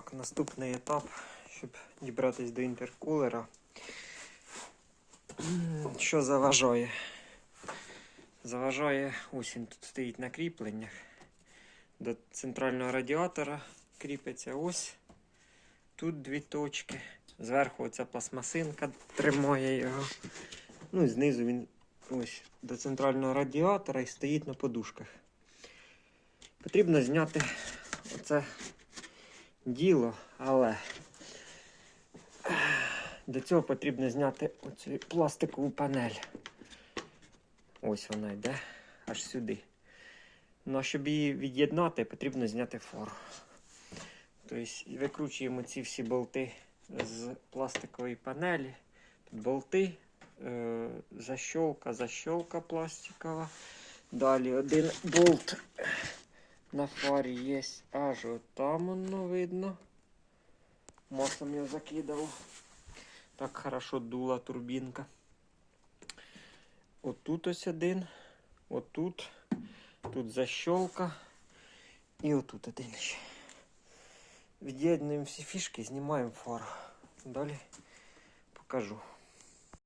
Так, наступний етап, щоб дібратись до інтеркулера. Що заважає? Заважає, ось він тут стоїть на кріпленнях. До центрального радіатора кріпиться ось. Тут дві точки. Зверху оця пластмасинка тримає його. Ну і знизу він ось до центрального радіатора і стоїть на подушках. Потрібно зняти оце діло, але для цього потрібно зняти оцю пластикову панель. Ось вона йде аж сюди. Ну а щоб її від'єднати, потрібно зняти фору. Тобто викручуємо ці всі болти з пластикової панелі. Тут болти, е, защолка, защолка пластикова. Далі один болт на фарі є аж там воно видно. Маслом його закидав. Так хорошо дула турбінка. Отут ось один. Отут. Тут защолка. І отут один ще. Від'єднуємо всі фішки, знімаємо фару. Далі покажу.